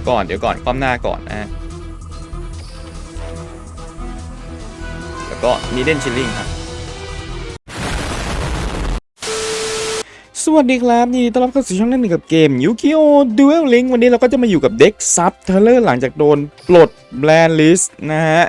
ยวก่อน เดี๋ยวก่อน คว่ำหน้าก่อนนะฮะแล้วก็นีเดนชิลลิงครับ สวัสดีครับยินดีต้อนรับเข้าสู่ช่องนั่นหนึ่งกับเกมยูกิโอดูเอลลิงวันนี้เราก็จะมาอยู่กับเด็กซับเทเลอร์หลังจากโดนปลดแบนลิสต์นะฮะ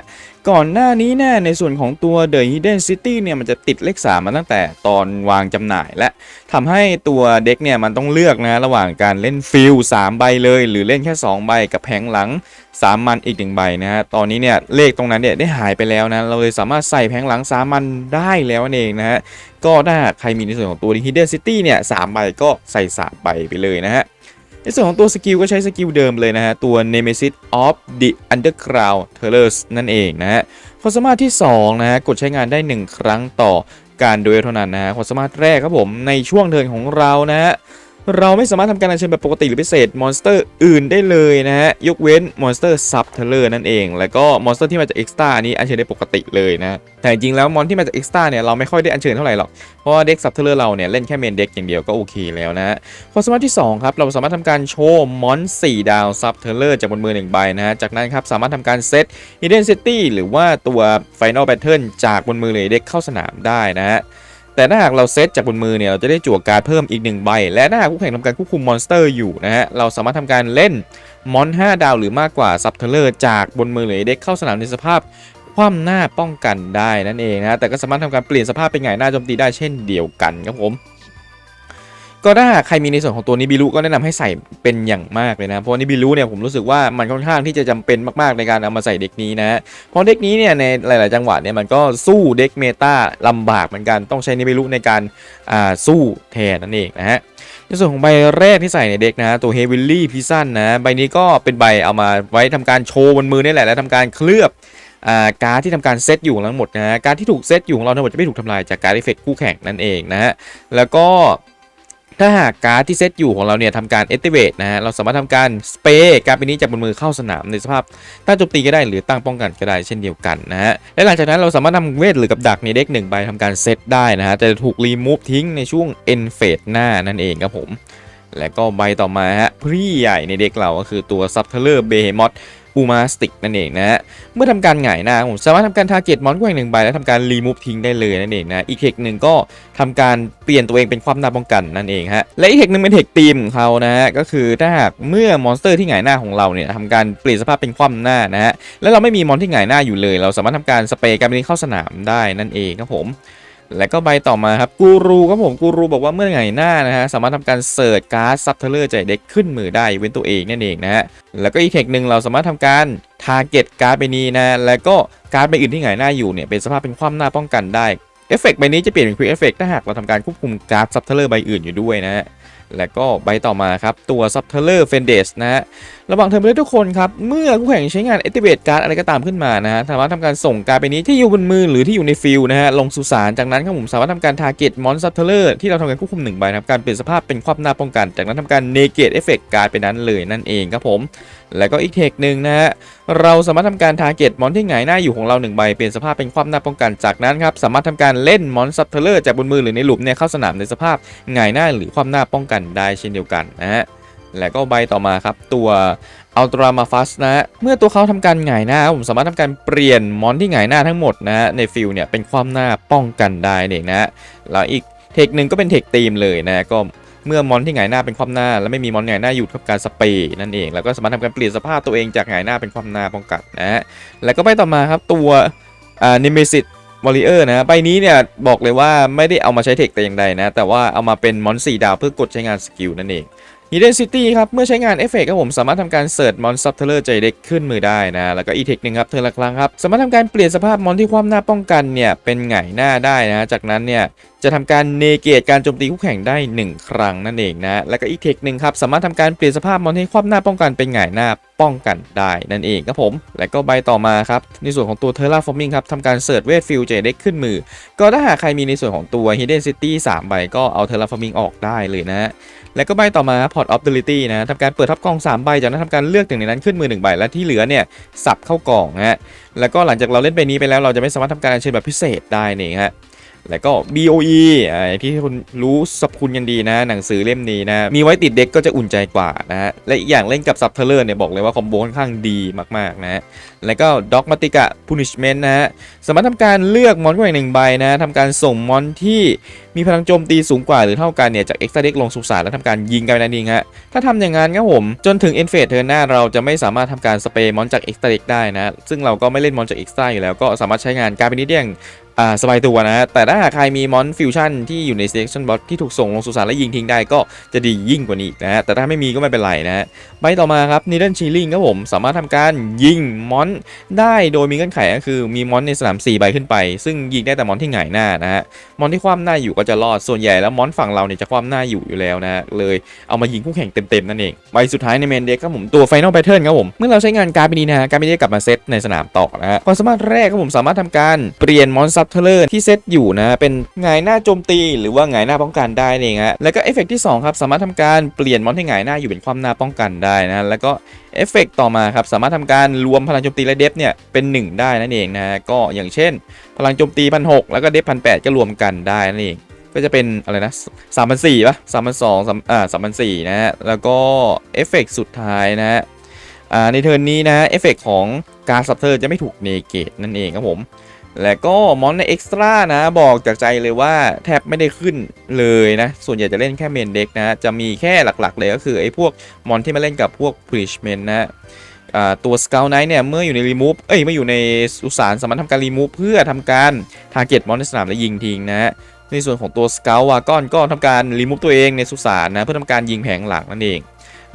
ก่อนหน้านี้เนี่ยในส่วนของตัว The Hidden City เนี่ยมันจะติดเลข 3 มาตั้งแต่ตอนวางจำหน่ายและทำให้ตัวเด็กเนี่ยมันต้องเลือกนะระหว่างการเล่นฟิล3ใบเลย หรือเล่นแค่ 2 ใบกับแผงหลัง 3 มันอีก 1 ใบนะฮะตอนนี้เนี่ยเลขตรงนั้นเนี่ยได้หายไปแล้วนะเราเลยสามารถใส่แผงหลัง 3 มันได้แล้วเองนะฮะก็ถ้าใครมีในส่วนของตัว Hidden City เนี่ยสามใบก็ใส่3ใบไปเลยนะฮะ ในส่วนของตัวสกิลก็ใช้สกิลเดิมเลยนะฮะ ตัว Nemesis of the Underground Terrors นั่นเองนะฮะ ความสามารถที่ 2 นะฮะ กดใช้งานได้ 1 ครั้งต่อการดูเอเท่านั้นนะฮะ ความสามารถแรกครับผม ในช่วงเทิร์นของเรานะฮะ เราไม่สามารถทำการอัญเชิญแบบปกติหรือพิเศษมอนสเตอร์อื่นได้เลยนะฮะ ยกเว้นมอนสเตอร์ซับเทเลอร์นั่นเอง แล้วก็มอนสเตอร์ที่มาจากเอ็กซ์ต้านี้อัญเชิญได้ปกติเลยนะ แต่จริงๆแล้วมอนที่มาจากเอ็กซ์ต้าเนี่ยเราไม่ค่อยได้อัญเชิญเท่าไหร่หรอก เพราะว่าเด็กซับเทเลอร์เราเนี่ยเล่นแค่เมนเด็กอย่างเดียวก็โอเคแล้วนะฮะความสามารถที่ 2 ครับ เราสามารถทำการโชว์มอน4ดาวซับเทเลอร์จากบนมือ1ใบนะฮะ จากนั้นครับสามารถทำการเซต Hidden City หรือว่าตัว Final Battle จากบนมือเลยเด็กเข้าสนามได้นะฮะ แต่ถ้าหากเราเซตจากบนมือเนี่ยเราจะได้จั่วการ์ดเพิ่มอีก1ใบ และถ้าหากคู่แข่งทำการควบคุมมอนสเตอร์อยู่นะฮะเราสามารถทำการเล่นมอน 5 ดาวหรือมากกว่าซับเทเลอร์จากบนมือหรือเด็กเข้าสนามในสภาพคว่ำหน้าป้องกันได้นั่นเองนะฮะแต่ก็สามารถทำการเปลี่ยนสภาพเป็นไงหน้าโจมตีได้เช่นเดียวกันครับผม ก็ถ้าใครมีในส่วนของตัวนิบิลุก็แนะนำให้ใส่เป็นอย่างมากเลยนะ เพราะนิบิลุเนี่ยผมรู้สึกว่ามันค่อนข้างที่จะจำเป็นมากๆในการเอามาใส่เด็กนี้นะฮะเพราะเด็กนี้เนี่ยในหลาย ๆ จังหวะเนี่ยมันก็สู้เด็กเมตาลำบากเหมือนกันต้องใช้นิบิลุในการอ่าสู้แทนนั่นเองนะฮะในส่วนของใบแรกที่ใส่ในเด็กนะฮะตัวเฮวิลลี่พิซันนะ ใบนี้ก็เป็นใบเอามาไว้ทำการโชว์บนมือนี่แหละและทำการเคลือบอ่าการ์ดที่ทำการเซตอยู่ทั้งหมดนะการดที่ถูกเซตอยู่ของเราทั้งหมดจะไม่ถูกทำลายจากการดเอฟเฟกคู่แข่งนั่นเองนะฮะแล้วก็ ถ้าหากการ์ดที่เซตอยู่ของเราเนี่ยทำการ activate นะฮะ เราสามารถทำการสเปรย์การ์ดใบนี้จากบนมือเข้าสนามในสภาพตั้งโจมตีก็ได้หรือตั้งป้องกันก็ได้เช่นเดียวกันนะฮะ และหลังจากนั้นเราสามารถนำเวทหรือกับดักในเด็กหนึ่งใบทำการเซตได้นะฮะ แต่จะถูกรีมูฟทิ้งในช่วง end phase หน้านั่นเองครับผม และก็ใบต่อมาฮะพี่ใหญ่ในเด็กเราก็คือตัว s u b t e r b e h e m o t h อูมาสติกนั่นเองนะฮะเมื่อทำการหงายหน้าผมสามารถทำการทาร์เก็ตมอนแกว่งหนึ่งใบแล้วทำการรีมูฟทิ้งได้เลยนั่นเองนะอีกเทคหนึ่งก็ทำการเปลี่ยนตัวเองเป็นความหน้าป้องกันนั่นเองฮะและอีกเทคหนึ่งเป็นเทคทีมของเขานะฮะก็คือถ้าหากเมื่อมอนสเตอร์ที่หงายหน้าของเราเนี่ยทำการเปลี่ยนสภาพเป็นความหน้านะฮะแล้วเราไม่มีมอนที่หงายหน้าอยู่เลย เราสามารถทำการสเปรย์การนี้เข้าสนามได้นั่นเองครับผม แล้วก็ใบต่อมาครับกูรูครับผมกูรูบอกว่าเมื่อไงหน้านะฮะสามารถทำการเสิร์ชการ์ดซับเทเลอร์ใจเด็กขึ้นมือได้เว้นตัวเองนั่นเองนะฮะแล้วก็อีกเทคหนึ่งเราสามารถทำการทาร์เก็ตการ์ดไปนี้นะแล้วก็การ์ดไปอื่นที่หงายหน้าอยู่เนี่ยเป็นสภาพเป็นความหน้าป้องกันได้เอฟเฟกต์ใบนี้จะเปลี่ยนเป็นควิกเอฟเฟกต์ถ้าหากเราทำการควบคุมการ์ดซับเทเลอร์ใบอื่นอยู่ด้วยนะฮะ แล้วก็ใบต่อมาครับ ตัวซับเทเลอร์เฟนเดสนะฮะระหว่างเทอร์มไปทุกคนครับ เมื่อคู่แข่งใช้งาน activate การ์ดอะไรก็ตามขึ้นมานะฮะสามารถทำการส่งการ์ดไปนี้ที่อยู่บนมือหรือที่อยู่ในฟิลนะฮะลงสู่สารจากนั้นครับผมสามารถทำการ target mon s u b t e r ที่เราทำการควบคุมหนึ่งใบนะครับการเปลี่ยนสภาพเป็นความหน้าป้องกัน จากนั้นทำการ negate effect การ์ดไปนั้นเลยนั่นเองครับผม แล้วก็อีกเทคหนึ่งนะฮะเราสามารถทำการ target มอนที่หงายหน้าอยู่ของเราหนึ่งใบเปลี่ยนสภาพเป็นความหน้าป้องกันจากนั้นครับสามารถทำการเล่นมอน s t e r จากบนมือหรือในหลุมเนี่ยเข้าสนามในสภาพหงายหน้าหรือความหน้าป้องกันได้เช่นเดียวกันนะฮะแล้วก็ใบต่อมาครับตัวอัลตรามาฟัสนะฮะเมื่อตัวเขาทำการหงายหน้าผมสามารถทำการเปลี่ยนมอนที่หงายหน้าทั้งหมดนะฮะในฟิลเนี่ยเป็นความหน้าป้องกันได้เองนะฮะแล้วอีกเทคหนึ่งก็เป็นเทคตีมเลยนะก็เมื่อมอนที่หงายหน้าเป็นความหน้า แล้วไม่มีมอนหงายหน้าอยู่ทำการสเปย์นั่นเอง แล้วก็สามารถทำการเปลี่ยนสภาพตัวเองจากหงายหน้าเป็นความหน้าป้องกันนะฮะแล้วก็ไปต่อมาครับตัวอ่านิเมซิต วอลเลอร์นะใบนี้เนี่ยบอกเลยว่าไม่ได้เอามาใช้เทคแต่อย่างใดนะ แต่ว่าเอามาเป็นมอนสี่ดาวเพื่อกดใช้งานสกิลนั่นเอง Hidden City ครับ เมื่อใช้งานเอฟเฟกต์ครับผมสามารถทำการเสิร์ชมอนซับเทเลอร์ใจเด็กขึ้นมือได้นะ แล้วก็อีเทคหนึ่งครับเธอละครั้งครับ สามารถทำการเปลี่ยนสภาพมอนที่ความหน้าป้องกันเนี่ยเป็นไงหน้าได้นะ จากนั้นเนี่ย จะทำการเนเกตการโจมตีคู่แข่งได้ 1 ครั้งนั่นเองนะ แล้วก็อีกเทคหนึ่งครับ สามารถทำการเปลี่ยนสภาพมอนที่ความหน้าป้องกันเป็นไงายหน้าป้องกันได้นั่นเองครับผม และก็ใบต่อมาครับ ในส่วนของตัวเทอร์ราฟอร์มิงครับทำการเสิร์ชเวทฟิลใจเด็กขึ้นมือ ก็ถ้าหากใครมีในส่วนของตัว Hidden City 3ใบก็เอาเทอร์ราฟอร์มิงออกได้เลยนะแล้วก็ใบต่อมา Port of Ability นะทำการเปิดทับกอง 3 ใบ จากนั้นทำการเลือกหนึ่งในนั้นขึ้นมือ1ใบ และที่เหลือเนี่ยสับเข้ากล่องนะฮะแล้วก็หลังจากเราเล่นใบนี้ไปแล้วเราจะไม่สามารถทำการอัญเชิญแบบพิเศษได้นี่ฮะ แล้วก็ BOE อ่าที่คุณรู้สรรพคุณกันดีนะ หนังสือเล่มนี้นะ มีไว้ติดเด็กก็จะอุ่นใจกว่านะฮะ และอีกอย่างเล่นกับซับเทเลอร์เนี่ยบอกเลยว่าคอมโบค่อนข้างดีมากๆนะฮะแล้วก็ Dogmatica Punishment นะฮะ สามารถทำการเลือกมอนไว้หนึ่งใบนะทำการส่งมอนที่มีพลังโจมตีสูงกว่าหรือเท่ากันเนี่ยจาก Extra Deck ลงสุสานแล้วทำการยิงกันนั่นเองฮะ ถ้าทำอย่างนั้นครับผมจนถึง End Phase เทอร์หน้าเราจะไม่สามารถทำการสเปรย์มอนจาก Extra Deck ได้นะ ซึ่งเราก็ไม่เล่นมอนจาก Extra อยู่แล้วก็สามารถใช้งานการเป็นนิดเดียง อ่าสบายตัวนะฮะแต่ถ้าหากใครมีมอนฟิวชั่นที่อยู่ใน selection box ที่ถูกส่งลงสุสานและยิงทิ้งได้ก็จะดียิ่งกว่านี้นะฮะแต่ถ้าไม่มีก็ไม่เป็นไรนะฮะใบต่อมาครับ needle shielding ครับผมสามารถทำการยิงมอนได้โดยมีเงื่อนไขก็คือมีมอนในสนาม 4 ใบขึ้นไป ซึ่งยิงได้แต่มอนที่หงายหน้านะฮะมอนที่คว่ำหน้าอยู่ก็จะรอดส่วนใหญ่แล้วมอนฝั่งเราเนี่ยจะคว่ำหน้าอยู่อยู่แล้วนะเลยเอามายิงคู่แข่งเต็มๆนั่นเองใบสุดท้ายในเมนเด็กครับผมตัว final pattern ครับผมเมื่อเราใช้งานการ์ดไปนี้นะฮะการ์ดไปนี้กลับมาเซตในสนามต่อนะฮะความสามารถแรกครับผมสามารถทำการเปลี่ยนมอนซับเทเลอร์ที่เซตอยู่นะเป็นหงายหน้าโจมตี หรือว่าหงายหน้าป้องกันได้นั่นเองฮะแล้วก็เอฟเฟกต์ที่2ครับสามารถทำการเปลี่ยนมอนที่หงายหน้าอยู่เป็นความหน้าป้องกันได้นะแล้วก็เอฟเฟกต์ต่อมาครับสามารถทำการรวมพลังโจมตีและเดฟเนี่ยเป็น 1 ได้นั่นเองนะก็อย่างเช่น พลังโจมตีพันหแล้วก็เดฟพันแก็รวมกันได้นั่นเองก็จะเป็นอะไรนะสามพันสี่ป่ะสามพันสองสามอ่าสามพันสี่นะฮะ แล้วก็เอฟเฟกต์สุดท้ายนะฮะ อ่า ในเทิร์นนี้นะเอฟเฟกต์ของการซับเทอร์จะไม่ถูกเนเกตนั่นเองครับผม และก็มอนในเอ็กซ์ตร้านะบอกจากใจเลยว่าแทบไม่ได้ขึ้นเลยนะ ส่วนใหญ่จะเล่นแค่เมนเด็กนะ จะมีแค่หลักๆเลยก็คือไอ้พวกมอนที่มาเล่นกับพวก p r e a c h m e n t นะตัว Scout Knight เนี่ยเมื่ออยู่ในรีมูฟเอ้ยเมื่ออยู่ในสุสานสามารถทำการรีมูฟเพื่อทำการทาร์เก็ตมอนในสนามและยิงทิ้งนะในส่วนของตัว Scout Wagon ก็ทำการรีมูฟตัวเองในสุสานนะเพื่อทำการยิงแผงหลังนั่นเอง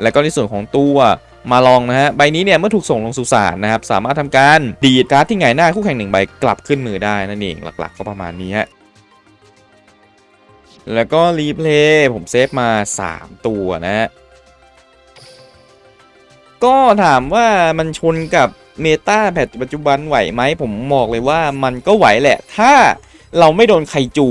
แล้วก็ในส่วนของตัว มาลองนะฮะใบนี้เนี่ยเมื่อถูกส่งลงสุสานนะครับสามารถทำการดีดการ์ดที่หงายหน้าคู่แข่งหนึ่งใบกลับขึ้นมือได้นั่นเองหลักๆ ก็ประมาณนี้ฮะแล้วก็รีเพลย์ผมเซฟมา 3 ตัวนะฮะก็ถามว่ามันชนกับเมตาแพทปัจจุบันไหวไหมผมบอกเลยว่ามันก็ไหวแหละ ถ้าเราไม่โดนไคจู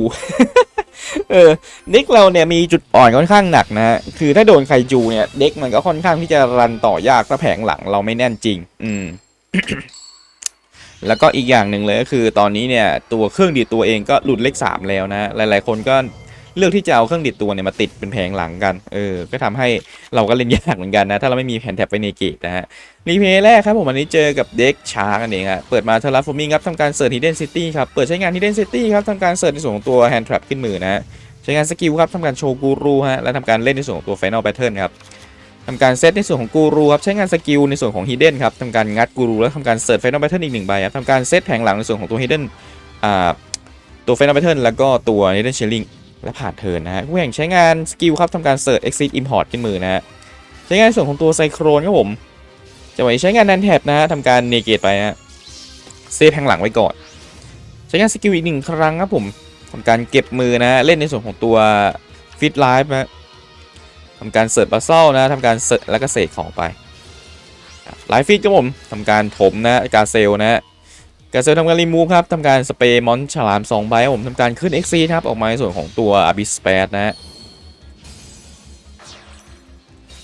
เออเด็กเราเนี่ยมีจุดอ่อนค่อนข้างหนักนะฮะคือถ้าโดนไคจูเนี่ยเด็กมันก็ค่อนข้างที่จะรันต่อยากถ้าแผงหลังเราไม่แน่นจริง อืม แล้วก็อีกอย่างหนึ่งเลยก็คือ ตอนนี้เนี่ย ตัวเครื่องดีดตัวเองก็หลุดเลขสามแล้วนะหลาย ๆ คนก็ เลือกที่จะเอาเครื่องดีดตัวเนี่ยมาติดเป็นแผงหลังกัน เออ ก็ทำให้เราก็เล่นยากเหมือนกันนะ ถ้าเราไม่มีแผ่นแท็บไปในเกตนะฮะ รีเพย์แรกครับผมอันนี้เจอกับเด็กชาร์กันเองอะเปิดมาเทอร์ราฟอร์มิงครับทำการเสิร์ชฮิดเด้นซิตี้ครับ เปิดใช้งานฮิดเด้นซิตี้ครับทำการเสิร์ชในส่วนของตัวแฮนด์ทรัพขึ้นมือนะฮะ ใช้งานสกิลครับทำการโชว์กูรูฮะ และทำการเล่นในส่วนของตัว Final Pattern ครับทำการเซตในส่วนของกูรูครับใช้งานสกิลในส่วนของ Hidden ครับทำการงัดกูรูแล้วทำการเสิร์ช Final Pattern อีกหนึ่งใบครับทำการเซตแผงหลังในส่วนของตัว Hidden อ่าตัว Final Pattern แล้วก็ตัว Hidden Shielding และผ่านเทิร์นนะฮะผู้แข่งใช้งานสกิลครับทำการเสิร์ช Exit Import ขึ้นมือนะฮะใช้งานส่วนของตัวไซโครนครับผมจังหวะนี้ใช้งานนันแท็บนะฮะทำการเนเกตไปฮะเซฟแผงหลังไว้ก่อน ใช้งานสกิลอีกหนึ่งครั้งครับผมทำการเก็บมือนะ เล่นในส่วนของตัวฟิตไลฟ์นะทำการเสิร์ชบัสเซลนะทำการเสิร์ชแล้วก็เสกของไปไลฟ์ฟิตครับผมทำการถมนะการเซลนะ กาเซลทำการรีมูฟครับทำการสเปรย์มอนฉลาม2ใบครับผมทำการขึ้น XC ครับ ออกมาในส่วนของตัวอ b ิส p ป d นะ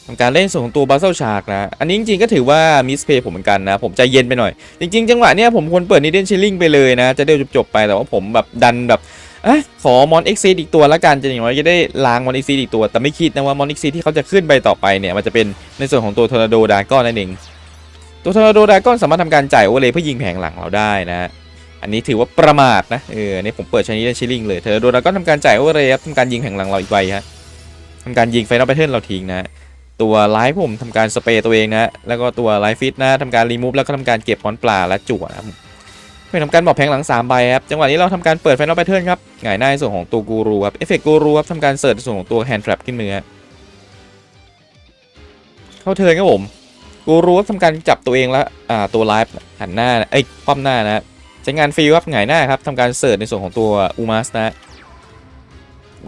ทำการเล่นส่วนของตัวบัสเซลชาร์กนะ อันนี้จริงๆก็ถือว่ามิสเพย์ผมเหมือนกันนะ ผมใจเย็นไปหน่อย จริงๆ จังหวะเนี้ยผมควรเปิดนิเดนชิลลิงไปเลยนะ จะได้จบๆไปแต่ว่าผมแบบดันแบบอะขอมอนเอ็กซีอีกตัวละกันจะอย่างน้อยจะได้ล้างมอนเอ็กซีอีกตัว แต่ไม่คิดนะว่ามอนเอ็กซีที่เขาจะขึ้นไปต่อไปเนี่ยมันจะเป็นในส่วนของตัวทอร์นาโดดากอนนั่นเอง ตัวทอร์นาโดดาก้อนสามารถทำการจ่ายโอเวอร์เลเพื่อยิงแผงหลังเราได้นะ อันนี้ถือว่าประมาทนะเออนี่ผมเปิดชนิดชิลลิงเลยเทอร์นาโดดากอนทำการจ่ายโอเวอร์เลครับทำการยิงแผงหลังเราอีกใบฮะทำการยิงไฟนอลแพทเทิร์นเราทิ้งนะตัวไลฟ์ผมทำการสเปรย์ตัวเองนะแล้วก็ตัวไลฟ์ฟิตนะทำการรีมูฟแล้วก็ทำการเก็บมอนปลาและจั่วนะครับไปทำการบอกแผงหลัง3ใบครับจังหวะนี้เราทำการเปิด Final Pattern ครับหงายหน้าในส่วนของตัวกูรูครับเอฟเฟกต์กูรูครับทำการเสิร์ชส่วนของตัว Hand Trap ขึ้นมือเข้าเทิร์นครับผม กูรูครับทำการจับตัวเองแล้วอ่าตัวไลฟ์หันหน้าเอ้ยคว่ำหน้านะใช้งานฟรีครับหงายหน้าครับทำการเสิร์ชในส่วนของตัวอูมาสนะ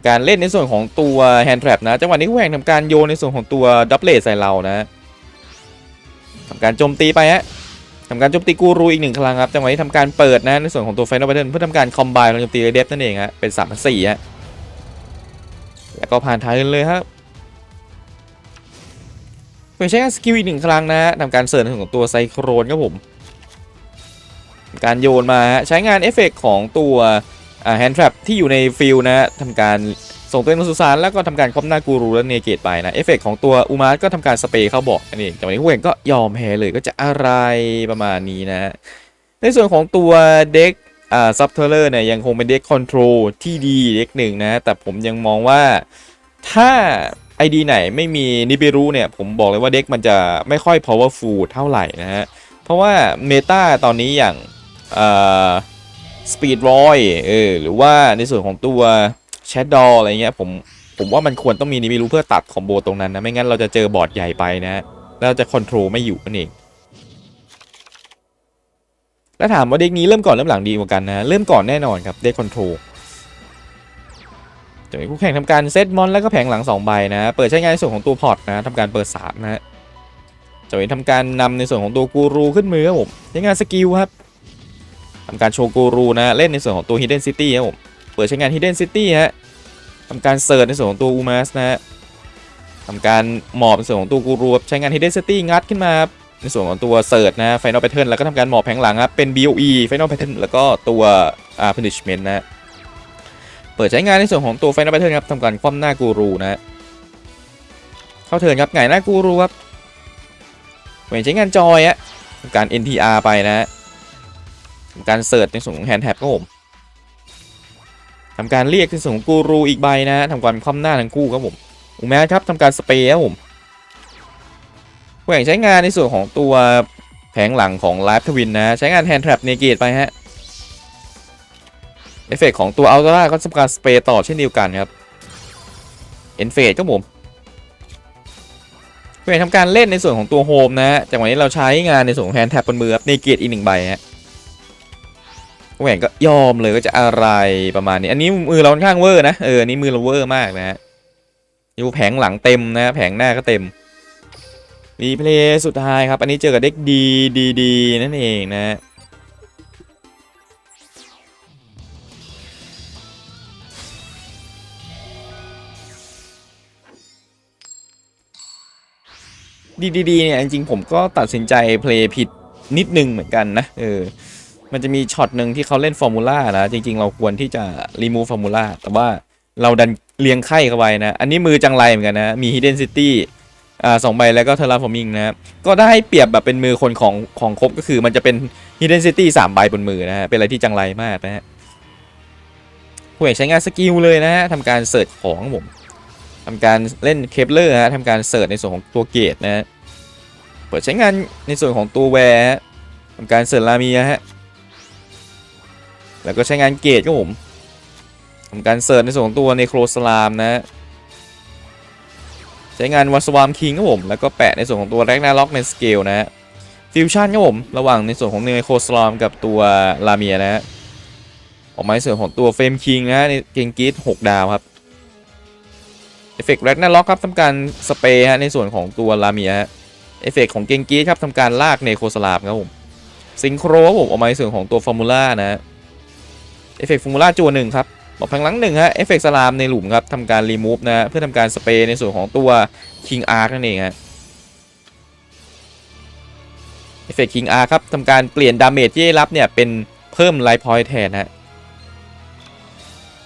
การเล่นในส่วนของตัว Hand Trap นะจังหวะนี้คู่แข่งทำการโยนในส่วนของตัวดับเลใส่เรานะทำการโจมตีไปฮะทำการโจมตีกูรูอีกหนึ่งครั้งครับจังหวะนี้ทำการเปิดนะในส่วนของตัว Final Pattern เพื่อทำการคอมไบน์โจมตีเดฟนั่นเองฮะเป็น3ามพันสี่ฮะแล้วก็ผ่านท้ายเลยครับ เพื่อใช้งานสกิลอีกหนึ่งครั้งนะฮะทำการเสิร์ฟของตัวไซโครนครับผม การโยนมาฮะใช้งานเอฟเฟกต์ของตัวแฮนด์ทรัพที่อยู่ในฟิลนะทำการส่งตัวเองลงสุสานแล้วก็ทำการคว่ำหน้ากูรูและเนเกตไปนะเอฟเฟกของตัวอูมาร์ก็ทำการสเปรย์เข้าบอกนั่นเองจากนั้นคู่แข่งก็ยอมแพ้เลยก็จะอะไรประมาณนี้นะ ในส่วนของตัวเด็กอ่าซับเทอร์เลอร์เนี่ยยังคงเป็นเด็กคอนโทรลที่ดีเด็กหนึ่งนะ แต่ผมยังมองว่าถ้า ID ไหนไม่มีนิเบรุเนี่ยผมบอกเลยว่าเด็กมันจะไม่ค่อย powerful เท่าไหร่นะฮะ เพราะว่าเมตาตอนนี้อย่างสปีดรอยเออหรือว่าในส่วนของตัวแชดดออะไรเงี้ยผมผมว่ามันควรต้องมีนิเบรุเพื่อตัดคอมโบตรงนั้นนะ ไม่งั้นเราจะเจอบอร์ดใหญ่ไปนะ แล้วจะคอนโทรลไม่อยู่นั่นเองแล้วถามว่าเด็กนี้เริ่มก่อนเริ่มหลังดีกว่ากันนะ เริ่มก่อนแน่นอนครับเด็กคอนโทรล จะมีคู่แข่งทำการเซตมอนแล้วก็แผงหลัง2ใบนะ เปิดใช้งานในส่วนของตัวพอร์ตนะทำการเปิด3นะฮะจะมีทำการนำในส่วนของตัวกูรูขึ้นมือครับผมใช้งานสกิลครับทำการโชว์กูรูนะเล่นในส่วนของตัว Hidden City ครับผมเปิดใช้งาน Hidden City ฮะทำการเสิร์ชในส่วนของตัวอูมาสนะฮะทำการหมอบในส่วนของตัวกูรูใช้งาน Hidden City งัดขึ้นมาในส่วนของตัวเสิร์ชนะ Final Pattern แล้วก็ทำการหมอบแผงหลังครับเป็น BOE Final Pattern แล้วก็ตัวอ่า Punishment นะ เปิดใช้งานในส่วนของตัว Final Pattern ครับทำการคว่ำหน้ากูรูนะเข้าเทิร์นครับไงหน้ากูรูครับเหมือนใช้งานจอยอะทำการ NTR ไปนะทำการเสิร์ชในส่วนของ Hand Tap ครับผมทำการเรียกในส่วนของกูรูอีกใบนะทำการคว่ำหน้าทั้งคู่ครับผมอูแมสครับทำการสเปรย์ครับผมแหว่งใช้งานในส่วนของตัวแผงหลังของไลฟ์ทวินนะ ใช้งานแฮนด์แทรัพเนเกตไปฮะ เอฟเฟกของตัวอัลตร้าก็ทำการสเปรย์ต่อเช่นเดียวกันครับเอ็นเฟดครับผมแหว่งทำการเล่นในส่วนของตัวโฮมนะฮะจากวันนี้เราใช้งานในส่วนของแฮนด์แท็บบนมือครับเนเกตอีกหนึ่งใบฮะแหว่งก็ยอมเลยก็จะอะไรประมาณนี้ อันนี้มือเราค่อนข้างเวอร์นะเอออันนี้มือเราเวอร์มากนะฮะอยู่แผงหลังเต็มนะแผงหน้าก็เต็มรีเพลย์สุดท้ายครับ อันนี้เจอกับเด็กดีดีดีนั่นเองนะ ดีดีดีเนี่ยจริงๆผมก็ตัดสินใจเพลย์ผิดนิดนึงเหมือนกันนะเออมันจะมีช็อตหนึ่งที่เขาเล่นฟอร์มูล่านะจริง ๆ เราควรที่จะรีมูฟฟอร์มูล่าแต่ว่าเราดันเลี้ยงไข่เข้าไปนะ อันนี้มือจังไรเหมือนกันนะ มี Hidden City อ่าสองใบแล้วก็เทอร์ราฟอร์มิงนะก็ได้เปรียบแบบเป็นมือคนของของครบก็คือมันจะเป็น Hidden City สามใบบนมือนะฮะเป็นอะไรที่จังไรมากนะฮะผู้เอกใช้งานสกิลเลยนะฮะทำการเสิร์ชของผม ทำการเล่นเคปเลอร์ฮะทำการเสิร์ชในส่วนของตัวเกตนะฮะเปิดใช้งานในส่วนของตัวแวร์ทำการเสิร์ชลามีฮะแล้วก็ใช้งานเกตครับผมทำการเสิร์ชในส่วนของตัวเนโครสลามนะฮะใช้งานวัสวามคิงครับผม แล้วก็แปะในส่วนของตัวแรกนาล็อกในสเกลนะฮะฟิวชั่นครับผม ระหว่างในส่วนของเนโคสลามกับตัวลาเมียนะฮะออกมาในส่วนของตัวเฟรมคิงนะฮะในเกงกีด6ดาวครับ เอฟเฟกต์แร็กนาล็อกครับทำการสเปย์ฮะในส่วนของตัวลาเมียฮะเอฟเฟกต์ของเกงกีดครับทำการลากเนโคสลามครับผมซิงโครผมออกมาในส่วนของตัวฟอร์มูล่านะฮะเอฟเฟกต์ฟอร์มูล่าจัวหนึ่งครับบอกพลังหนึ่งฮะ เอฟเฟกต์สลามในหลุมครับทำการรีมูฟนะเพื่อทำการสเปย์ในส่วนของตัว King Arc นั่นเองฮะ เอฟเฟกต์ King Arc ครับทำการเปลี่ยนดาเมจที่ได้รับเนี่ยเป็นเพิ่มไลท์พอยต์แทนฮะ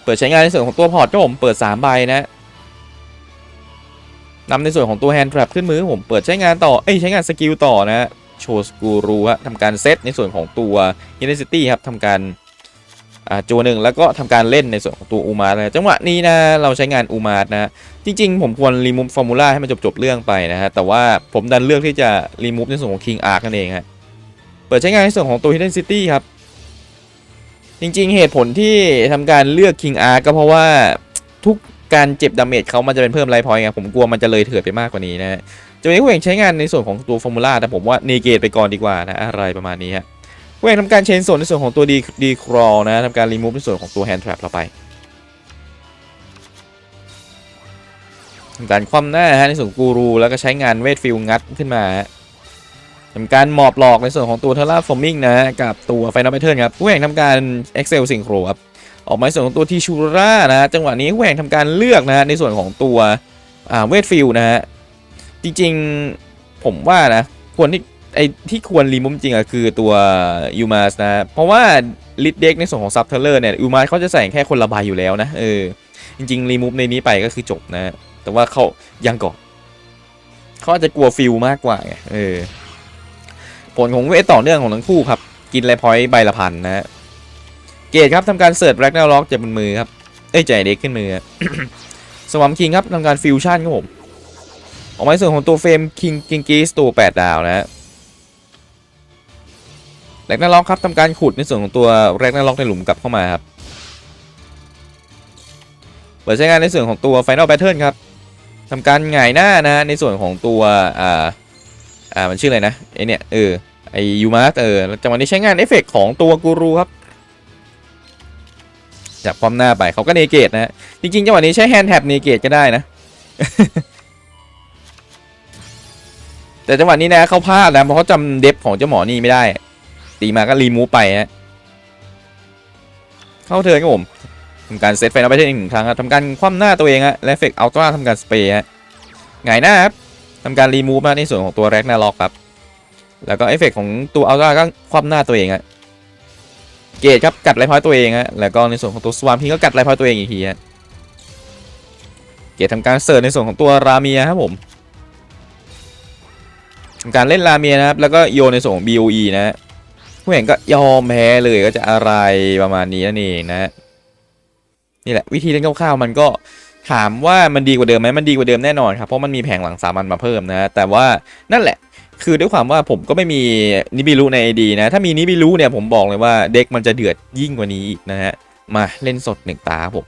เปิดใช้งานในส่วนของตัวพอร์ตก็ผมเปิด3ใบนะ นำในส่วนของตัวแฮนด์ทรัพขึ้นมือผมเปิดใช้งานต่อ เอ้ยใช้งานสกิลต่อนะฮะโชว์สกูรูฮะทำการเซตในส่วนของตัว Intensity ครับทำการอ่าจัวหนึ่งแล้วก็ทำการเล่นในส่วนของตัวอูมาร์นะจังหวะนี้นะเราใช้งานอูมาร์นะจริง ๆ ผมควรรีมูฟฟอร์มูล่าให้มันจบๆเรื่องไปนะฮะแต่ว่าผมดันเลือกที่จะรีมูฟในส่วนของ King Arc นั่นเองฮะเปิดใช้งานในส่วนของตัว Hidden City ครับ จริงๆเหตุผลที่ทำการเลือก King Arc ก็เพราะว่าทุก การเจ็บดาเมจเขามันจะเป็นเพิ่มไลฟ์พอยต์ไงผมกลัวมันจะเลยเถิดไปมากกว่านี้นะฮะจังหวะนี้ผมเองใช้งานในส่วนของตัวฟอร์มูล่าแต่ผมว่าเนเกตไปก่อนดีกว่านะอะไรประมาณนี้ฮะเวงทำการเชนส่วนในส่วนของตัวดีดีครอนะทำการรีมูฟในส่วนของตัวแฮนด์ทรัพเราไปทำการคว่ำหน้าฮะในส่วนกูรูแล้วก็ใช้งานเวทฟิลงัดขึ้นมาทำการหมอบหลอกในส่วนของตัวเทล่าฟอร์มิงนะกับตัวไฟนอลแพทเทิร์นครับผู้แข่งทำการ Excel ซิงโครครับ ออกมาในส่วนของตัวทีชูร่านะจังหวะนี้ผู้แข่งทำการเลือกนะฮะในส่วนของตัวเวทฟิลนะฮะจริงๆผมว่านะควรที่ไอที่ควรรีมุมจริงอะคือตัวยูมาสนะเพราะว่าลิดเด็กในส่วนของซับเทเลอร์เนี่ยยูมาสเขาจะใส่แค่คนละใบอยู่แล้วนะเออจริงๆรีมุมในนี้ไปก็คือจบนะ แต่ว่าเขายังก่อนเขาอาจจะกลัวฟิลมากกว่าไงเออผลของเวทต่อเนื่องของทั้งคู่ครับ กินไลพอยต์ใบละพันนะฮะ เกตครับทำการเสิร์ชแร็กนาล็อกจากบนมือครับ เอ้ยใจเด็กขึ้นมือสวัมคิงครับทำการฟิวชั่นครับผม ออกมาในส่วนของตัวเฟรมคิงกิงกีสตัว 8 ดาวนะฮะแร็กนาล็อกครับทำการขุดในส่วนของตัวแร็กนาล็อกในหลุมกลับเข้ามาครับ เปิดใช้งานในส่วนของตัว Final Pattern ครับทำการหงายหน้านะในส่วนของตัวอ่าอ่ามันชื่ออะไรนะไอเนี่ยเออไอยูมาร์เออจังหวะนี้ใช้งานเอฟเฟกต์ของตัวกูรูครับ จับความหน้าไปเขาก็เนเกตนะฮะจริงๆจังหวะนี้ใช้แฮนด์แท็บเนเกตก็ได้นะ แต่จังหวะนี้นะเขาพลาดนะเพราะเขาจำเดฟของเจ้าหมอนี่ไม่ได้ ตีมาก็รีมูฟไปฮะเข้าเทินครับผมทำการเซตไฟนอลไปทนอีกหนึ่งครั้งครับทำการคว่ำหน้าตัวเองฮะและเฟกอัลตร้าทำการสเปรย์ฮะหงายหน้าครับทำการรีมูฟมาในส่วนของตัวแร็กนาล็อกครับแล้วก็เอฟเฟกของตัวอัลตร้าก็คว่ำหน้าตัวเองฮะ เกตครับกัดไรพอยตัวเองฮะแล้วก็ในส่วนของตัวสวามพีก็กัดไรพอยตัวเองอีกทีฮะเกตทำการเสิร์ฟในส่วนของตัวราเมียครับผมทำการเล่นลาเมียนะครับแล้วก็โยนในส่วนของ BOE นะฮะผู้แข่งก็ยอมแพ้เลยก็จะอะไรประมาณนี้นั่นเองนะฮะนี่แหละวิธีเล่นคร่าวๆมันก็ถามว่ามันดีกว่าเดิมไหมมันดีกว่าเดิมแน่นอนครับเพราะมันมีแผงหลังสามันมาเพิ่มนะแต่ว่านั่นแหละ คือด้วยความว่าผมก็ไม่มีนิบิรุใน AD นะ ถ้ามีนิบิรุเนี่ยผมบอกเลยว่าเด็กมันจะเดือดยิ่งกว่านี้อีกนะฮะ มาเล่นสดหนึ่งตาผม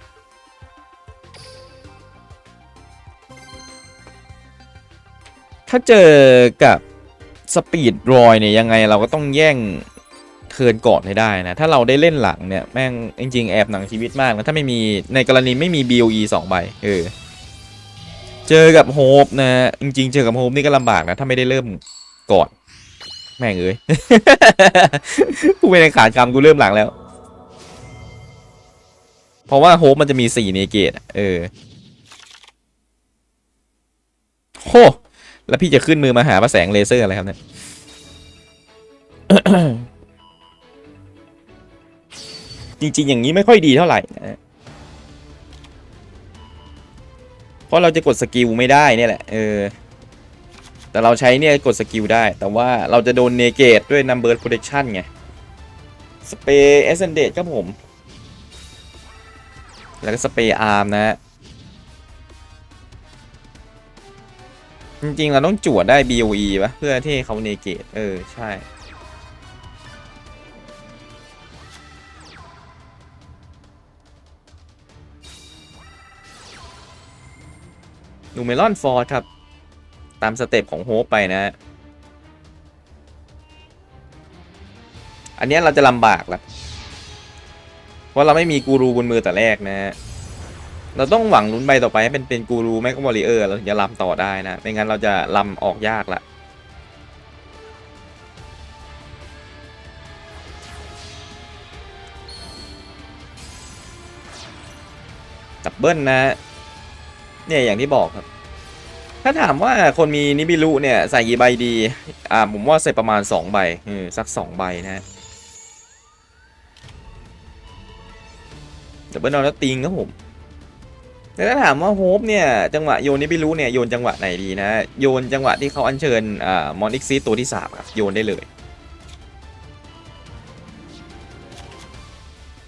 ถ้าเจอกับสปีดรอยเนี่ยยังไงเราก็ต้องแย่งเทินก่อนให้ได้นะ ถ้าเราได้เล่นหลังเนี่ยแม่งจริงๆแอบหนังชีวิตมากนะ ถ้าไม่มีในกรณีไม่มี BOE 2ใบเออ เจอกับโฮปนะ จริงๆ เจอกับโฮปนี่ก็ลำบากนะ ถ้าไม่ได้เริ่ม ก่อน แม่งเอ้ยกูเป็นขาดคำกูเริ่มหลังแล้ว เพราะว่าโฮปมันจะมีสี่เนเกตอะเออโหแล้วพี่จะขึ้นมือมาหาประแสงเลเซอร์อะไรครับเนี่ยจริง ๆ อย่างนี้ไม่ค่อยดีเท่าไหร่นะเพราะเราจะกดสกิลไม่ได้เนี่ยแหละ เออ แต่เราใช้เนี่ยกดสกิลได้ แต่ว่าเราจะโดนเนเกตด้วย Number Protection ไง สเปรย์เอเซนเดตครับผม แล้วก็สเปรย์อาร์มนะฮะจริงๆ เราต้องจวดได้ BOE ปะเพื่อที่เขาเนเกต เออ ใช่ นูเมลอนฟอร์ครับ ตามสเต็ปของโฮปไปนะ อันนี้เราจะลำบากละเพราะเราไม่มีกูรูบนมือแต่แรกนะเราต้องหวังลุ้นใบต่อไปให้เป็นเป็นกูรูแม็กวอริเออร์เราถึงจะลำต่อได้นะ ไม่งั้นเราจะลำออกยากละดับเบิลนะ เนี่ยอย่างที่บอกครับ ถ้าถามว่าคนมีนิบิลุเนี่ยใส่กี่ใบดี อ่าผมว่าใส่ประมาณ 2 ใบเออสัก 2 ใบนะฮะดับเบิลนอนแล้วติงครับผมแต่ถ้าถามว่าโฮปเนี่ยจังหวะโยนนิบิลุเนี่ยโยนจังหวะไหนดีนะโยนจังหวะที่เขาอัญเชิญอ่ามอนอิกซีตัวที่สามครับโยนได้เลย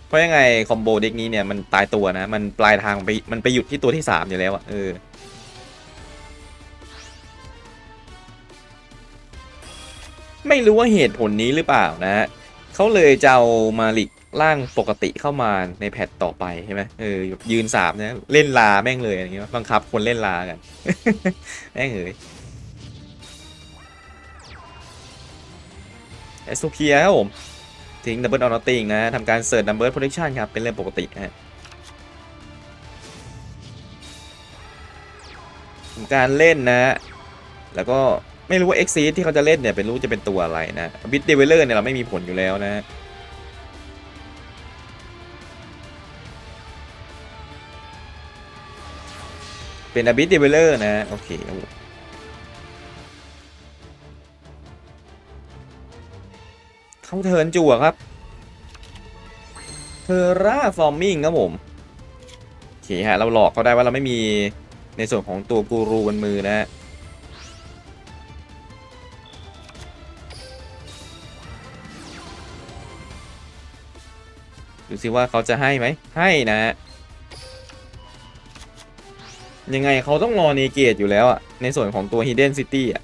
เพราะยังไงคอมโบเด็กนี้เนี่ยมันตายตัวนะมันปลายทางไปมันไปหยุดที่ตัวที่สามอยู่แล้วอะเออ ไม่รู้ว่าเหตุผลนี้หรือเปล่านะฮะเขาเลยจะเอามาลิกร่างปกติเข้ามาในแพทต่อไปใช่ไหมเออยืนสามนะเล่นลาแม่งเลยอย่างเงี้ยบังคับคนเล่นลากัน แม่งเอ้ยเอสโซเพียครับผมทิ้งดับเบิลออนติงนะทำการเสิร์ชดับเบิลโปรเทคชันครับ เป็นเรื่องปกตินะฮะการเล่นนะ แล้วก็ ไม่รู้ว่า e x ็ที่เขาจะเล่นเนี่ยเป็นรู้จะเป็นตัวอะไรนะบิทเดเวลเลอร์เนี่ยเราไม่มีผลอยู่แล้วนะเป็นอบิทเดเวลเลอร์นะ โอเคครับผมเข้าเทินจั่วครับเทอร่าฟอร์มิงครับผม โอเคฮะ เราหลอกเขาได้ว่าเราไม่มีในส่วนของตัวกูรูบนมือนะฮะ ดูสิว่าเขาจะให้ไหมให้นะฮะยังไงเขาต้องรอเนเกตอยู่แล้วอะในส่วนของตัว Hidden City อะ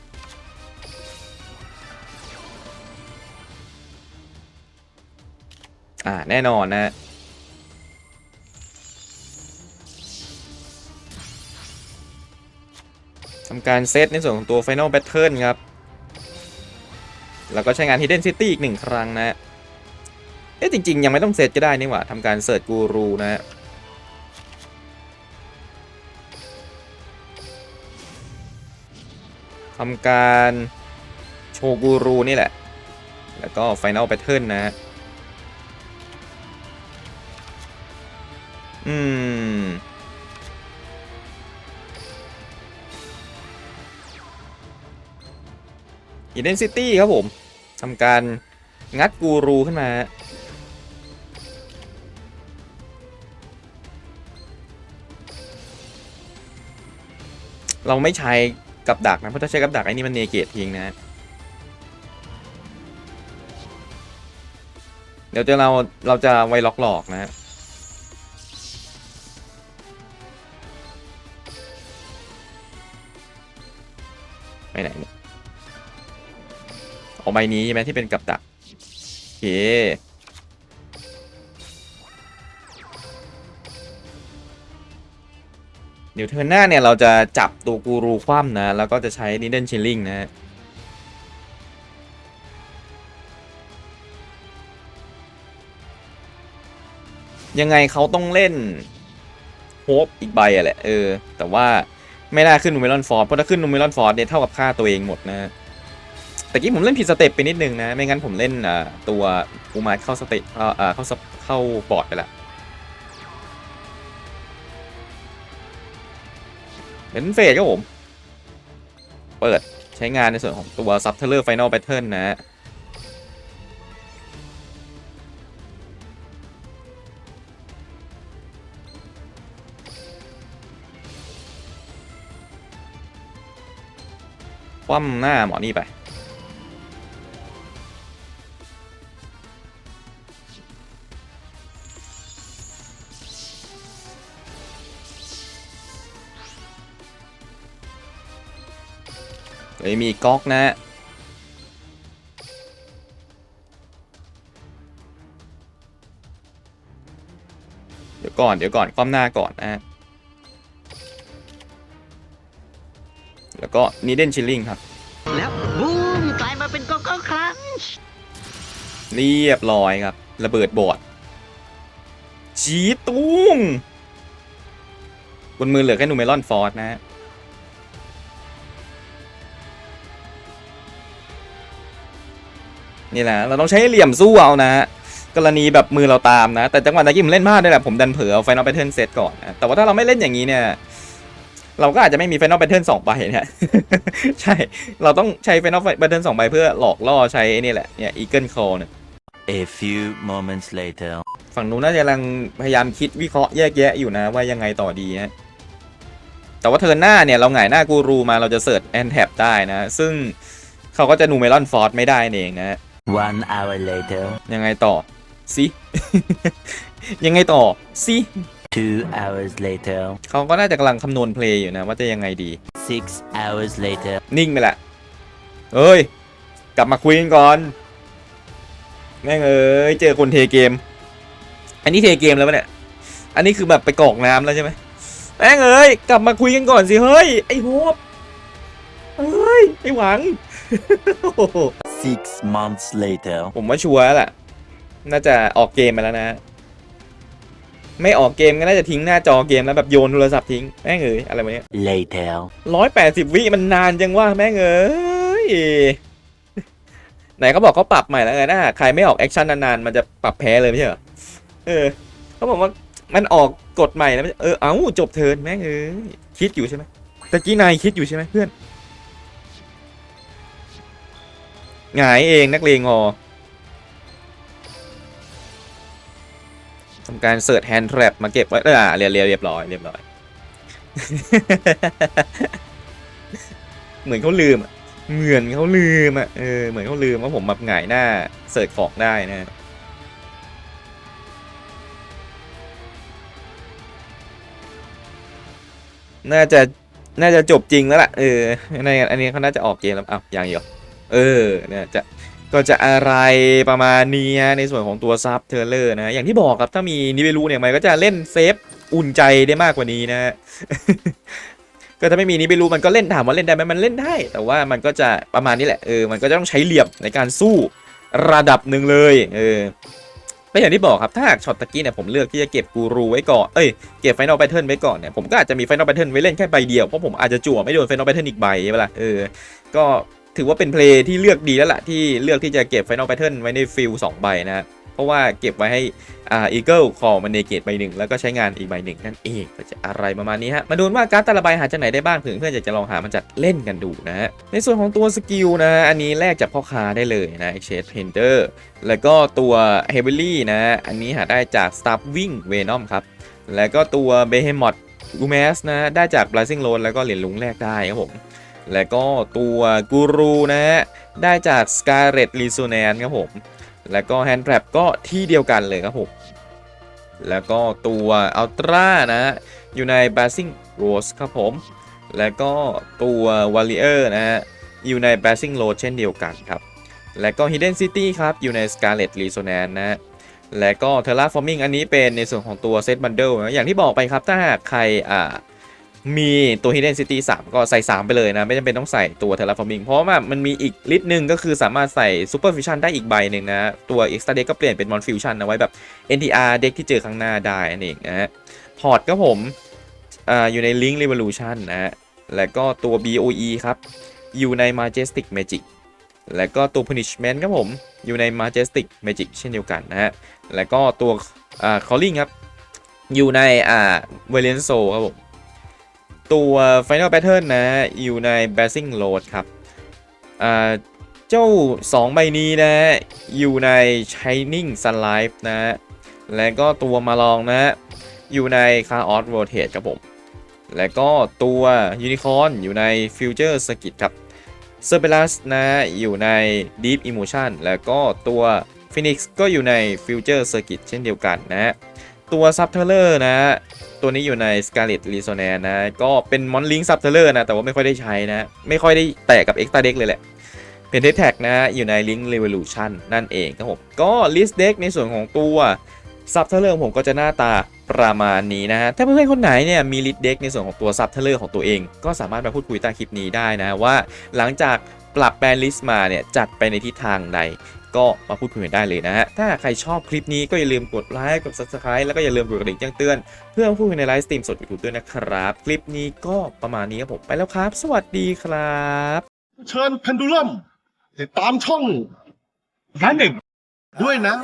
อ่า แน่นอนนะทำการเซตในส่วนของตัว Final Battle ครับ แล้วก็ใช้งาน Hidden City อีกหนึ่งครั้งนะ เอ๊ะจริง ๆ ยังไม่ต้องเซตก็ได้นี่หว่าทำการเสิร์ชกูรูนะฮะทำการโชกูรูนี่แหละ แล้วก็ Final Battle นนะฮะอืม Hidden City ครับผมทำการงัดกูรูขึ้นมา เราไม่ใช้กับดักนะเพราะถ้าใช้กับดักไอ้นี่มันเนเกตทิ้งนะ เดี๋ยวจะเราเราจะไวล็อกหลอกนะไปไหนเนี่ยเอาใบนี้ใช่ไหมที่เป็นกับดักโอเค เดี๋ยวเทิร์หน้าเนี่ยเราจะจับตัวกูรูคว่ำนะ แล้วก็จะใช้นิดเดิลชิลลิงนะยังไงเขาต้องเล่นโฮปอีกใบอะแหละ เออ แต่ว่าไม่น่าขึ้นนูเมลอนฟอร์ดเพราะถ้าขึ้นนูเมลอนฟอร์ดเนี่ยเท่ากับค่าตัวเองหมดนะแต่กี้ผมเล่นผิดสเต็ปไปนิดนึงนะ ไม่งั้นผมเล่นอ่าตัวอูมาเข้าสเต็ปเข้าอ่าเข้าเข้าบอร์ดไปละ เป็นเฟสครับผม เปิดใช้งานในส่วนของตัว ซับเทเลอร์ไฟนอลแพทเทิร์นนะฮะคว่ำหน้าหมอนี่ไป ฮ้ยมีก๊อกนะเดี๋ยวก่อนเดี๋ยวก่อนคว่ำหน้าก่อนนะฮะแล้วก็นีเดนชิลลิงครับแล้วบูมกลายมาเป็นโกโก้ครันช์เรียบร้อยครับ ระเบิดบอร์ดชีตุ้มบนมือเหลือแค่นูเมลอนฟอร์ดนะฮะ นี่แหละเราต้องใช้เหลี่ยมสู้เอานะฮะกรณีแบบมือเราตามนะ แต่จังหวะตะกี้ผมเล่นพลาดด้วยแหละผมดันเผลอเอาไฟนอลแพทเทิร์นเซตก่อนนะแต่ว่าถ้าเราไม่เล่นอย่างนี้เนี่ยเราก็อาจจะไม่มีไฟนอลแพทเทิร์นสองใบเนี่ยใช่เราต้องใช้ไฟนอลแพทเทิร์นสองใบเพื่อหลอกล่อใช้ไอ้นี่แหละเนี่ยอีเกิลคอเนี่ย A few moments later. ฝั่งนู้นน่าจะกำลังพยายามคิดวิเคราะห์แยกแยะอยู่นะว่ายังไงต่อดีนะแต่ว่าเทิร์นหน้าเนี่ยเราหงายหน้ากูรูมาเราจะเสิร์ชแอนแท็บได้นะ ซึ่งเขาก็จะนูเมลอนฟอร์ดไม่ได้เองนะ One hour later. ยังไงต่อสิยังไงต่อสิ Two hours later. เขาก็น่าจะกำลังคำนวณเพลย์อยู่นะ ว่าจะยังไงดี Six hours later. นิ่งไปละเอ้ย กลับมาคุยกันก่อน แม่งเอ้ย เจอคนเทเกม อันนี้เทเกมแล้วปะเนี่ย อันนี้คือแบบไปกรอกน้ำแล้วใช่ไหมแม่งเอ้ย กลับมาคุยกันก่อนสิ เฮ้ย ไอ้โฮบเฮ้ย ไอ้หวังโอ้โห Six months later. ผมว่าชัวร์แล้วล่ะน่าจะออกเกมไปแล้วนะ ไม่ออกเกมก็น่าจะทิ้งหน้าจอเกมแล้วแบบโยนโทรศัพท์ทิ้ง แม่งเอ้ยอะไรวะเนี่ย Later. ร้อยแปดสิบวิมันนานจังว่าแม่งเอ้ยไหนเขาบอกเขาปรับใหม่แล้วไงนะใครไม่ออกแอคชั่นนานๆ มันจะปรับแพ้เลยไม่ใช่เหรอ เออเขาบอกว่ามันออกกฎใหม่แล้วไม่ใช่เออ เอ้าจบเทิร์นแม่งเอ้ยคิดอยู่ใช่ไหมตะกี้นายคิดอยู่ใช่ไหมเพื่อน หงายเองนักเลงอทำการเสิร์ชแฮนด์แทรปมาเก็บไว้อ่เรียบเรียบเรียบร้อยเรียบร้อย เหมือนเขาลืมเหมือนเขาลืมอะเออเหมือนเขาลืมว่าผมแบบหงายหน้าเสิร์ชของได้นะน่าจะน่าจะจบจริงแล้วล่ะเออในอันนี้เขาน่าจะออกเกมแล้วอ้าวยังอยู่ เออเนี่ยจะก็จะอะไรประมาณนี้ฮะในส่วนของตัวซับเทเลอร์นะอย่างที่บอกครับถ้ามีนิเวลูเนี่ยมันก็จะเล่นเซฟอุ่นใจได้มากกว่านี้นะก็ถ้าไม่มีนิเวลูมันก็เล่นถามว่าเล่นได้ไหมมันเล่นได้ แต่ว่ามันก็จะประมาณนี้แหละเออมันก็จะต้องใช้เหลี่ยมในการสู้ระดับหนึ่งเลยเออก็อย่างที่บอกครับถ้าหากช็อตตะกี้เนี่ยผมเลือกที่จะเก็บกูรูไว้ก่อนเอ้ยเก็บไฟนอลแพทเทิร์นไว้ก่อนเนี่ยผมก็อาจจะมีไฟนอลแพทเทิร์นไว้เล่นแค่ใบเดียวเพราะผมอาจจะจั่วไม่โดนไฟนอลแพทเทิร์นอีกใบใช่ปะล่ะเออก็ ถือว่าเป็นเพลย์ที่เลือกดีแล้วล่ะ ที่เลือกที่จะเก็บไฟนอลแพทเทิร์นไว้ในฟิลสองใบนะฮะเพราะว่าเก็บไว้ให้อ่าอีเกิลคอมันเนเกตใบหนึ่งแล้วก็ใช้งานอีกใบหนึ่งนั่นเองก็จะอะไรประมาณนี้ฮะมาดูว่าการ์ดแต่ละใบหาจากไหนได้บ้างเผื่อนเพื่อนอยากจะลองหามันจัดเล่นกันดูนะฮะในส่วนของตัวสกิลนะฮะอันนี้แลกจากพ่อค้าได้เลยนะเชดเพนเดอร์แล้วก็ตัวเฮเบลี่นะฮะอันนี้หาได้จาก s t a r w i n g Venom ครับแล้วก็ตัว Behemoth g u m a s นะได้จาก Blazing Road แล้วก็เหรียญลุงแลกได้ครับผม แล้วก็ตัวกูรูนะฮะ ได้จาก Scarlet Resonance ครับผม แล้วก็ Hand Trap ก็ที่เดียวกันเลยครับผม แล้วก็ตัวอัลตรานะฮะอยู่ใน b a s i n g Rose ครับผม แล้วก็ตัว Warrior นะฮะ อยู่ใน b a s i n g Road เช่นเดียวกันครับ แล้วก็ Hidden City ครับ อยู่ใน Scarlet Resonance นะฮะแล้วก็ Terraforming อันนี้เป็นในส่วนของตัว Set Bundle นะอย่างที่บอกไปครับ ถ้าหากใครอ่า มีตัว Hidden City 3 ก็ใส่ 3 ไปเลยนะ ไม่จำเป็นต้องใส่ตัว Terraforming เพราะว่ามันมีอีกลิสต์หนึ่งก็คือสามารถใส่ Super Fusion ได้อีกใบหนึ่งนะ ตัว Extra Deck ก็เปลี่ยนเป็น Mon Fusion เอาไว้แบบ NTR Deck ที่เจอข้างหน้าได้นั่นเองนะฮะพอร์ตก็ผมออยู่ใน Link Revolution นะฮะแล้วก็ตัว BOE ครับ อยู่ใน Majestic Magic แล้วก็ตัว Punishment ครับผมอยู่ใน Majestic Magic เช่นเดียวกันนะฮะแล้วก็ตัว Calling ครับอยู่ในอ่า Valiant Soul ครับผม ตัว Final Pattern นะอยู่ใน b a s s i n g Load ครับเจ้า 2 ใบนี้นะอยู่ใน Shining Sunlight นะ และก็ตัวมาลองนะ อยู่ใน Chaos Rotate ครับผม และก็ตัว Unicorn อยู่ใน Future Circuit ครับ c e r b e l u s นะอยู่ใน Deep Emotion แล้วก็ตัว Phoenix ก็อยู่ใน Future Circuit เช่นเดียวกันนะ ตัว Subterror นะ ตัวนี้อยู่ใน Scarlet Resonance นะ ก็เป็นมอนลิง Subterror นะ แต่ว่าไม่ค่อยได้ใช้นะ ไม่ค่อยได้แตะกับ Extra Deck เลยแหละ เป็นเทแท็กนะ อยู่ใน Link Revolution นั่นเองครับผม ก็ List Deck ในส่วนของตัว Subterror ของผมก็จะหน้าตาประมาณนี้นะฮะ ถ้าเพื่อนๆคนไหนเนี่ยมี List Deck ในส่วนของตัว Subterror ของตัวเอง ก็สามารถมาพูดคุยใต้คลิปนี้ได้นะว่า หลังจากปรับแบนลิสต์มาเนี่ยจัดไปในทิศทางใด ก็มาพูดคุยกันได้เลยนะฮะถ้าใครชอบคลิปนี้ก็อย่าลืมกดไลค์กด subscribe แล้วก็อย่าลืมกดกระดิ่งแจ้งเตือน เพื่อมาพูดคุยในไลฟ์สตรีมสดยูทูบด้วยนะครับ คลิปนี้ก็ประมาณนี้ครับผมไปแล้วครับ สวัสดีครับ เชิญเพนดูลัมติดตามช่องร้านหนึ่งด้วยนะ